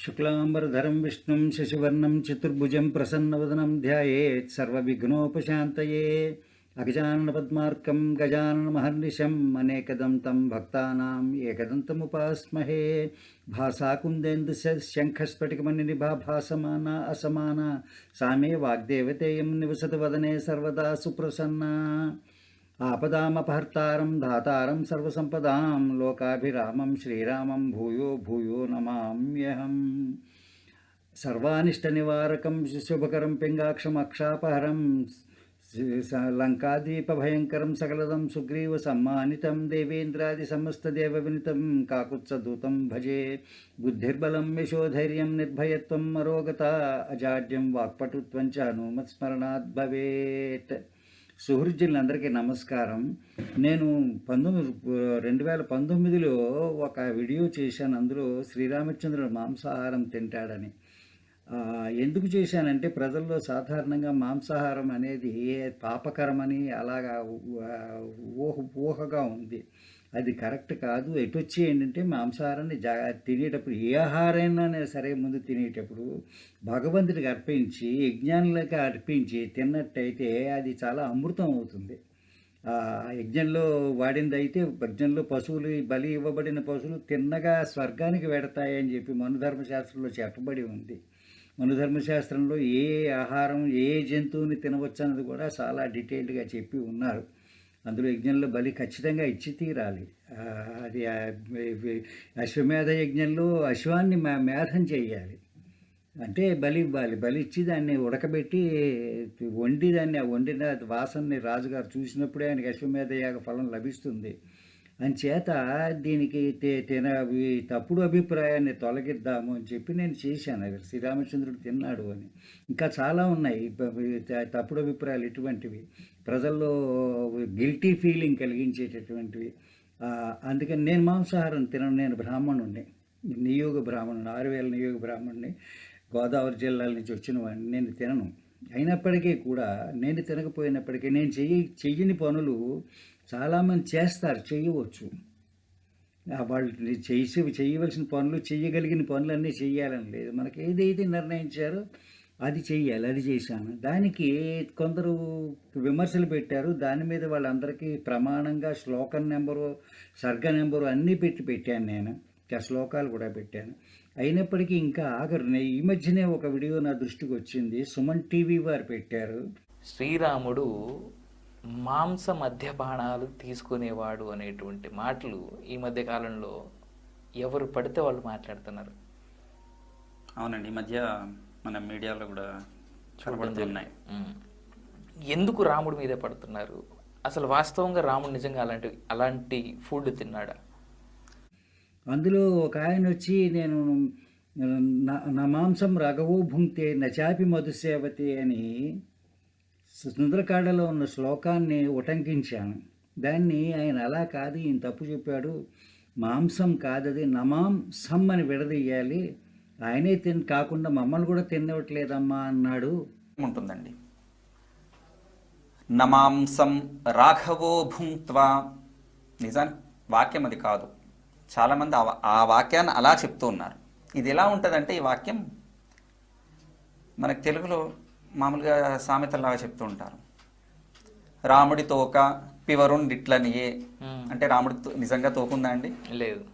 శుక్లాంబరధరం విష్ణుం శశివర్ణం చతుర్భుజం ప్రసన్నవదనం ధ్యాయేత్ సర్వవిఘ్నోపశాంతయే అగజానన పద్మార్కం గజానన మహర్నిశం అనేకదంతం భక్తానాం ఏకదంతముపాస్మహే భాసాకుందేందు శంఖస్ఫటికమణినిభా భాసమాన అసమాన సామే వాగ్దేవతేయం నివసతి వదనే సర్వదా సుప్రసన్నా ఆపదామపహర్తారం దాతారం సర్వసంపదాం లోకాభిరామం శ్రీరామం భూయో భూయో నమామ్యహం. సర్వానిష్ట నివారకం శుభకరం పింగాక్షం అక్షాపహరం లంకాదీపభయంకరం సకలదం సుగ్రీవ సమ్మానితం దేవేంద్రాది సమస్తదేవ వినితం కాకుత్సదూతం భజే. బుద్ధిర్బలం యశోధైర్యం నిర్భయత్వం మరోగత అజాడ్యం వాక్పటుత్వం చ హనుమత్స్మరణాత్ భవేత్ సుహృద్యులందరికీ నమస్కారం. నేను పంతొమ్మిది రెండు వేల పంతొమ్మిదిలో ఒక వీడియో చేశాను. అందులో శ్రీరామచంద్రుడు మాంసాహారం తింటాడని. ఎందుకు చేశానంటే ప్రజల్లో సాధారణంగా మాంసాహారం అనేది పాపకరమని అలాగా ఊహ ఊహగా ఉంది. అది కరెక్ట్ కాదు. ఎటు వచ్చి ఏంటంటే మాంసాహారాన్ని జా తినేటప్పుడు ఏ ఆహారైనా సరే ముందు తినేటప్పుడు భగవంతుడికి అర్పించి యజ్ఞానులకి అర్పించి తిన్నట్టయితే అది చాలా అమృతం అవుతుంది. యజ్ఞంలో వాడింది అయితే యజ్ఞంలో పశువులు బలి ఇవ్వబడిన పశువులు తిన్నగా స్వర్గానికి వెడతాయని చెప్పి మనుధర్మశాస్త్రంలో చెప్పబడి ఉంది. మనుధర్మశాస్త్రంలో ఏ ఆహారం ఏ జంతువుని తినవచ్చు అన్నది కూడా చాలా డీటెయిల్డ్గా చెప్పి ఉన్నారు. అందులో యజ్ఞంలో బలి ఖచ్చితంగా ఇచ్చి తీరాలి. అది అశ్వమేధ యజ్ఞంలో అశ్వాన్ని మేధం చేయాలి. అంటే బలి ఇవ్వాలి. బలి ఇచ్చి దాన్ని ఉడకబెట్టి వండి దాన్ని ఆ వండిన వాసనని రాజుగారు చూసినప్పుడే ఆయనకి అశ్వమేధ యాగ ఫలం లభిస్తుంది. అంచేత దీనికి తిన తప్పుడు అభిప్రాయాన్ని తొలగిద్దాము అని చెప్పి నేను చేశాను. అది శ్రీరామచంద్రుడు తిన్నాడు అని. ఇంకా చాలా ఉన్నాయి. తప్పుడు అభిప్రాయాలు ఇటువంటివి. ప్రజల్లో గిల్టీ ఫీలింగ్ కలిగించేటటువంటివి. అందుకని నేను మాంసాహారం తినను నేను బ్రాహ్మణుణ్ణి. నియోగ బ్రాహ్మణుని ఆరు వేల నియోగ బ్రాహ్మణుని గోదావరి జిల్లాల నుంచి వచ్చిన వాడిని నేను తినను. అయినప్పటికీ కూడా నేను తినకపోయినప్పటికీ నేను చెయ్యి చెయ్యని పనులు చాలామంది చేస్తారు చేయవచ్చు వాళ్ళు చేసి చేయవలసిన పనులు చేయగలిగిన పనులన్నీ చేయాలని లేదు. మనకి ఏదైతే నిర్ణయించారో అది చెయ్యాలి అది చేశాను. దానికి కొందరు విమర్శలు పెట్టారు. దాని మీద వాళ్ళందరికీ ప్రమాణంగా శ్లోకం నెంబరు సర్గ నెంబరు అన్నీ పెట్టి పెట్టాను నేను. ఆ శ్లోకాలు కూడా పెట్టాను. అయినప్పటికీ ఇంకా ఆఖరు ఈ మధ్యనే ఒక వీడియో నా దృష్టికి వచ్చింది. సుమన్ టీవీ వారు పెట్టారు. శ్రీరాముడు మాంస మద్యపానాలు తీసుకునేవాడు అనేటువంటి మాటలు ఈ మధ్య కాలంలో ఎవరు పడితే వాళ్ళు మాట్లాడుతున్నారు. అవునండి ఈ మధ్య మన మీడియాలో కూడా కనబడుతున్నాయి. ఎందుకు రాముడి మీదే పడుతున్నారు? అసలు వాస్తవంగా రాముడు నిజంగా అలాంటి అలాంటి ఫుడ్ తిన్నాడా? అందులో ఒక ఆయన వచ్చి నేను నా- మాంసం రఘవో భుంక్తే నచాపి మధుసేవతి అని సుందరకాండలో ఉన్న శ్లోకాన్ని ఉటంకించాను. దాన్ని ఆయన అలా కాదు ఈయన తప్పు చెప్పాడు. మాంసం కాదది నమాంసం అని విడదీయాలి. ఆయనే తిని కాకుండా మమ్మల్ని కూడా తినవట్లేదమ్మా అన్నాడు. ఉంటుందండి నమాంసం రాఘవో భుంక్త్వా నిజానికి వాక్యం అది కాదు. చాలామంది ఆ వాక్యాన్ని అలా చెప్తూ ఉన్నారు. ఇది ఎలా ఉంటుందంటే ఈ వాక్యం మనకు తెలుగులో మామూలుగా సామెతలాగా చెప్తూ ఉంటారు. రాముడి తోక పివరున్ డిట్లనియే ఉమ్. అంటే రాముడి నిజంగా తోకుందా అండి? లేదు.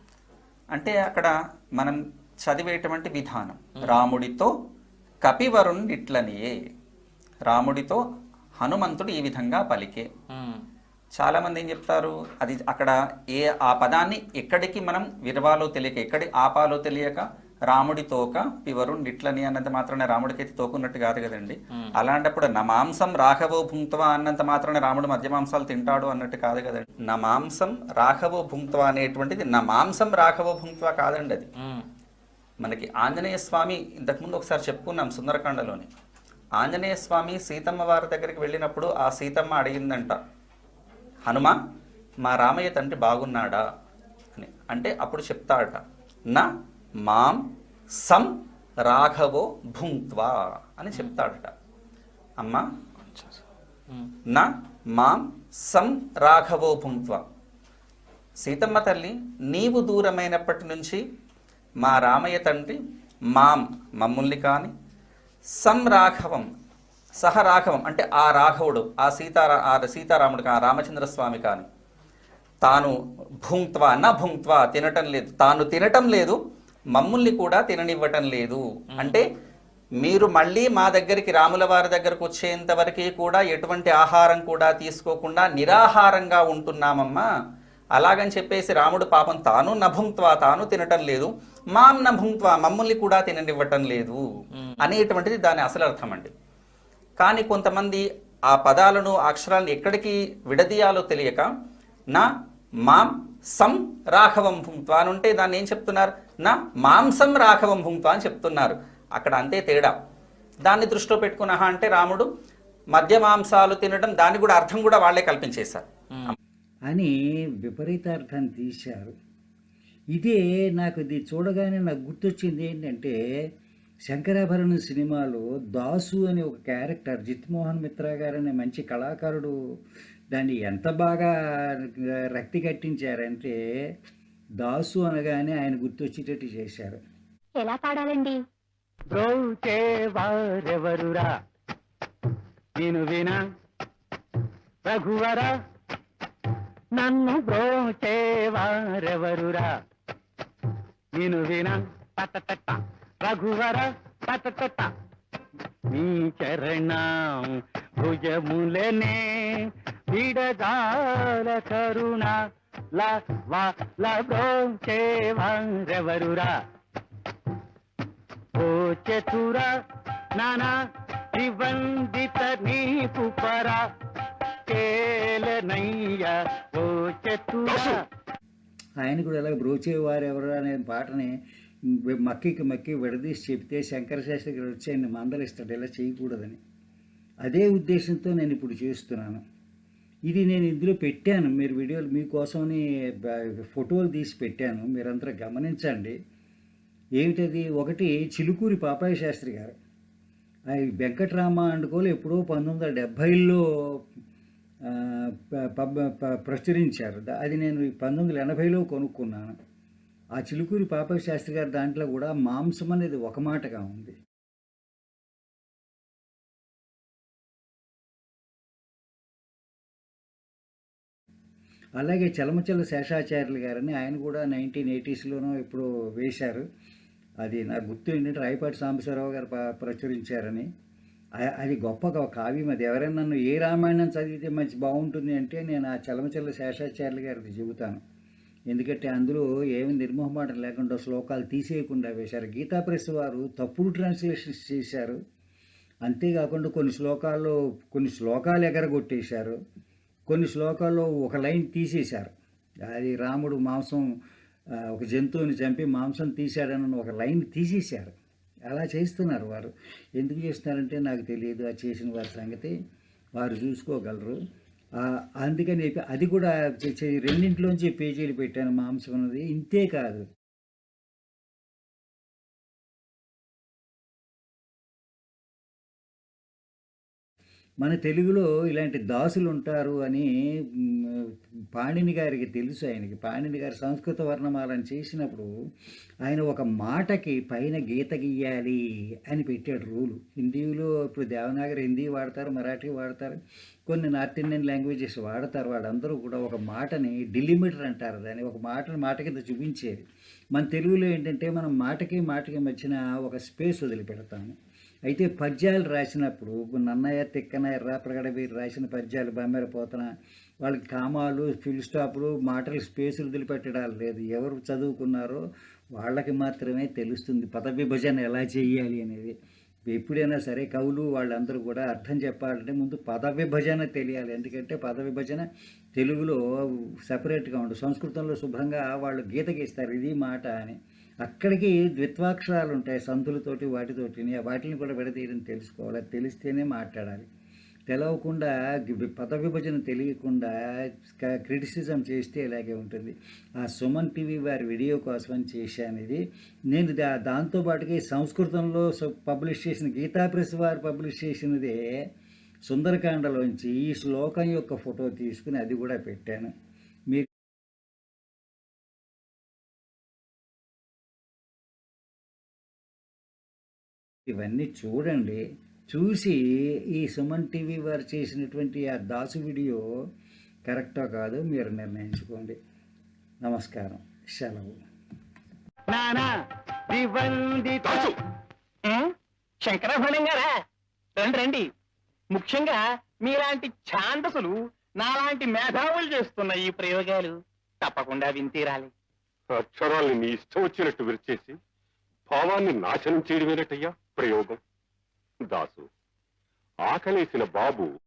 అంటే అక్కడ మనం చదివేటువంటి విధానం. రాముడితో కపివరుణ్ ఇట్లనియే రాముడితో హనుమంతుడు ఈ విధంగా పలికే. చాలా మంది ఏం చెప్తారు? అది అక్కడ ఏ ఆ పదాన్ని ఎక్కడికి మనం విరవాలో తెలియక ఎక్కడి ఆపాలో తెలియక రాముడి తోక పివరుణ్ ఇట్లని అన్నంత మాత్రాన రాముడికైతే తోకున్నట్టు కాదు కదండి. అలాంటప్పుడు నా మాంసం రాఘవో భుంక్తవా అన్నంత మాత్రాన రాముడు మధ్య మాంసాలు తింటాడు అన్నట్టు కాదు కదండి. నా మాంసం రాఘవో భుంక్తవా అనేటువంటిది నా మాంసం రాఘవో భుంక్తవా కాదండి అది. మనకి ఆంజనేయ స్వామి ఇంతకుముందు ఒకసారి చెప్పుకున్నాం సుందరకాండలోని. ఆంజనేయ స్వామి సీతమ్మ వారి దగ్గరికి వెళ్ళినప్పుడు ఆ సీతమ్మ అడిగిందంట హనుమ మా రామయ్య తండ్రి బాగున్నాడా? అని. అంటే అప్పుడు చెప్తాడట నా మాం సం రాఘవో భుంక్వా అని చెప్తాడట. అమ్మ నా మాం సం రాఘవో భుంక్వా. సీతమ్మ తల్లి నీవు దూరమైనప్పటి నుంచి మా రామయ్య తండ్రి మాం మమ్ముల్ని కాని సం రాఘవం సహ రాఘవం అంటే ఆ రాఘవుడు ఆ సీతారా ఆ సీతారాముడు కా రామచంద్ర స్వామి కాని తాను భుంక్త్వా నా భుంక్త్వా తినటం లేదు. తాను తినటం లేదు మమ్ముల్ని కూడా తిననివ్వటం లేదు. అంటే మీరు మళ్ళీ మా దగ్గరికి రాముల వారి దగ్గరకు వచ్చేంత వరకు కూడా ఎటువంటి ఆహారం కూడా తీసుకోకుండా నిరాహారంగా ఉంటున్నామమ్మా. అలాగని చెప్పేసి రాముడు పాపం తాను నభుంక్త్వా తాను తినటం లేదు. మాం నభుంక్త్వా మమ్మల్ని కూడా తిననివ్వటం లేదు అనేటువంటిది దాని అసలు అర్థం అండి కానీ కొంతమంది ఆ పదాలను అక్షరాలను ఎక్కడికి విడదీయాలో తెలియక నా మాం సం రాఘవం భుంక్త్వా అని ఉంటే దాన్ని ఏం చెప్తున్నారు? నా మాంసం రాఘవం భుంక్త్వా అని చెప్తున్నారు. అక్కడ అంతే తేడా. దాన్ని దృష్టిలో పెట్టుకున్న అంటే రాముడు మద్య మాంసాలు తినడం దాన్ని కూడా అర్థం కూడా వాళ్ళే కల్పించేశారు. అని విపరీతార్థాన్ని తీశారు. ఇదే నాకు ఇది చూడగానే నాకు గుర్తొచ్చింది ఏంటంటే శంకరాభరణం సినిమాలో దాసు అనే ఒక క్యారెక్టర్ జిత్మోహన్ మిత్రా గారు అనే మంచి కళాకారుడు దాన్ని ఎంత బాగా రక్తి కట్టించారంటే దాసు అనగానే ఆయన గుర్తొచ్చేటట్టు చేశారు. ఎలా పాడాలండి? విను విన రఘువర? నన్ను బ్రోచేవారెవరురా? నేను విన పతట రఘువర పతట నీ చరణం భుజములనే విడదాల కరుణ ల వా బ్రోచేవారెవరురా? ఓ చతుర నానా నిబంధిత నీకు పర ఆయన కూడా ఇలా బ్రోచేవారు ఎవరు అనే పాటని మక్కికి మక్కి విడదీసి చెప్తే శంకర శాస్త్రి గారు వచ్చి ఆయన మందలిస్తాడు ఇలా చేయకూడదని. అదే ఉద్దేశంతో నేను ఇప్పుడు చేస్తున్నాను. ఇది నేను ఇందులో పెట్టాను. మీరు వీడియోలు మీకోసమని ఫోటోలు తీసి పెట్టాను. మీరందరూ గమనించండి. ఏమిటది? ఒకటి చిలుకూరి పాపాయ శాస్త్రి గారు. ఆ వెంకటరామ అండుకోలు ఎప్పుడో పంతొమ్మిది వందల డెబ్భైలో పబ్- ప్రచురించారు. అది నేను పంతొమ్మిది వందల ఎనభైలో కొనుక్కున్నాను. ఆ చిలుకూరి పాపశాస్త్రి గారి దాంట్లో కూడా మాంసం అనేది ఒక మాటగా ఉంది. అలాగే చలమచల శేషాచార్యులు గారని ఆయన కూడా నైన్టీన్ ఎయిటీస్లోనో ఇప్పుడు వేశారు. అది నాకు గుర్తు ఏంటంటే రాయపాటి సాంబశివరావు గారు ప్రచురించారని. అది గొప్ప కావ్యం అది ఎవరైనా నన్ను ఏ రామాయణం చదివితే మంచి బాగుంటుంది అంటే నేను ఆ చలమచల్ల శేషాచార్యులు గారికి చెబుతాను. ఎందుకంటే అందులో ఏమి నిర్మోహమాటం లేకుండా శ్లోకాలు తీసేయకుండా వేశారు. గీతా ప్రెస్ వారు తప్పుడు ట్రాన్స్లేషన్స్ చేశారు. అంతేకాకుండా కొన్ని శ్లోకాల్లో కొన్ని శ్లోకాలు ఎగరగొట్టేశారు. కొన్ని శ్లోకాల్లో ఒక లైన్ తీసేశారు. అది రాముడు మాంసం ఒక జంతువుని చంపి మాంసం తీశాడని ఒక లైన్ తీసేశారు. అలా చేస్తున్నారు వారు. ఎందుకు చేస్తున్నారంటే నాకు తెలియదు ఆ చేసిన వారి సంగతి. వారు చూసుకోగలరు. అందుకని చెప్పి అది కూడా రెండింటిలోంచి పేజీలు పెట్టాను మాంసం అన్నది. ఇంతే కాదు. మన తెలుగులో ఇలాంటి దాసులు ఉంటారు అని పాణిని గారికి తెలుసు ఆయనకి. పాణిని గారు సంస్కృత వర్ణమాలను చేసినప్పుడు ఆయన ఒక మాటకి పైన గీత గీయాలి అని పెట్టాడు రూలు. హిందీలో ఇప్పుడు దేవనాగరి హిందీ వాడతారు మరాఠీ వాడతారు కొన్ని నార్త్ ఇండియన్ లాంగ్వేజెస్ వాడతారు. వాళ్ళందరూ కూడా ఒక మాటని డిలిమిటర్ అంటారు. దాన్ని ఒక మాటని మాట కింద చూపించేది. మన తెలుగులో ఏంటంటే మనం మాటకి మాటకి మధ్యన ఒక స్పేస్ వదిలిపెడతాము. అయితే పద్యాలు రాసినప్పుడు నన్నయ్య తిక్కన ఎర్రాప్రగడ వీరు రాసిన పద్యాలు బొమ్మెర పోతన వాళ్ళకి కామాలు ఫిల్ స్టాపులు మాటలు స్పేసులు వదిలిపెట్టడాలు లేదు. ఎవరు చదువుకున్నారో వాళ్ళకి మాత్రమే తెలుస్తుంది పద విభజన ఎలా చేయాలి అనేది. ఎప్పుడైనా సరే కవులు వాళ్ళందరూ కూడా అర్థం చెప్పాలంటే ముందు పద విభజన తెలియాలి. ఎందుకంటే పద విభజన తెలుగులో సపరేట్గా ఉండదు సంస్కృతంలో శుభ్రంగా వాళ్ళు గీత గీస్తారు ఇది మాట అని. అక్కడికి ద్విత్వాక్షరాలు ఉంటాయి సంతులతోటి వాటితోటి వాటిని కూడా విడదీయడం తెలుసుకోవాలి తెలిస్తేనే మాట్లాడాలి. తెలవకుండా పద విభజన తెలియకుండా క- క్రిటిసిజం చేస్తే ఇలాగే ఉంటుంది. ఆ సుమన్ టీవీ వారి వీడియో కోసం అని చేశాను ఇది. నేను దా దాంతోపాటుగా సంస్కృతంలో పబ్లిష్ చేసిన గీతా ప్రెస్ వారు పబ్లిష్ చేసినదే సుందరకాండలోంచి ఈ శ్లోకం యొక్క ఫోటో తీసుకుని అది కూడా పెట్టాను. ఇవన్నీ చూడండి. చూసి ఈ సుమన్ టీవీ వారు చేసినటువంటి ఆ దాసు వీడియో కరెక్టో కాదో మీరు నిర్ణయించుకోండి. నమస్కారం. సెలవు! శంకరభరణం గారా రండి రండి. ముఖ్యంగా మీలాంటి ఛాందసులు నాలాంటి మేధావులు చేస్తున్న ఈ ప్రయోగాలు తప్పకుండా వింతీరాలి అక్షరాల్ని నీ ఇష్టం వచ్చినట్టు విరిచేసి భావాన్ని నాశనం చేయడమేనటయ్యా? ప్రయోగం. దాసు. ఆకలేసిన బాబు